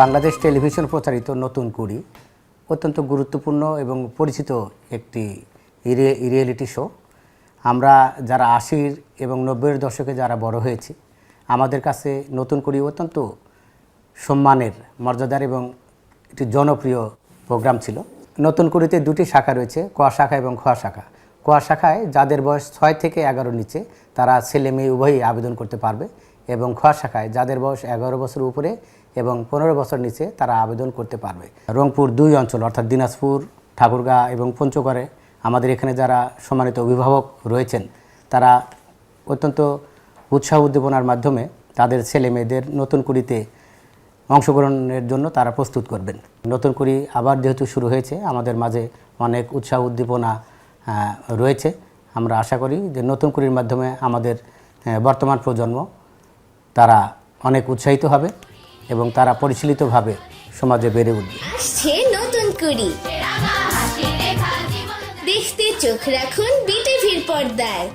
Bangladesh television প্রচারিত নতুন কুড়ি, অত্যন্ত গুরুত্বপূর্ণ এবং পরিচিত একটি রিয়েলিটি শো। আমরা যারা আশির এবং নব্বইয়ের দশকে যারা বড় হয়েছি, আমাদের কাছে নতুন কুড়ি অত্যন্ত সম্মানের, মর্যাদার এবং একটি জনপ্রিয় প্রোগ্রাম ছিল। নতুন কুড়িতে দুটি শাখা রয়েছে ক শাখা এবং খ শাখা ক শাখায় যাদের বয়স ছয় থেকে এগারো নিচে, তারা ছেলে মেয়ে উভয়ই আবেদন করতে পারবে। এবং খ শাখায় যাদের বয়স এগারো বছর উপরে এবং পনেরো বছর নিচে তারা আবেদন করতে পারবে। রংপুর দুই অঞ্চল, অর্থাৎ দিনাজপুর, ঠাকুরগাঁ এবং পঞ্চগড়ে আমাদের এখানে যারা সম্মানিত অভিভাবক রয়েছেন, তারা অত্যন্ত উৎসাহ উদ্দীপনার মাধ্যমে তাদের ছেলে মেয়েদের নতুন কুড়িতে অংশগ্রহণের জন্য তারা প্রস্তুত করবেন। নতুন করি আবার যেহেতু শুরু হয়েছে, আমাদের মাঝে অনেক উৎসাহ উদ্দীপনা রয়েছে। আমরা আশা করি যে নতুন কুড়ির মাধ্যমে আমাদের বর্তমান প্রজন্ম তারা অনেক উৎসাহিত হবে এবং তারা পরিচালিতভাবে সমাজে বেড়ে উঠবে। নতুন কুড়ি। দেখতে চোখ রাখুন বিটিভির পর্দায়।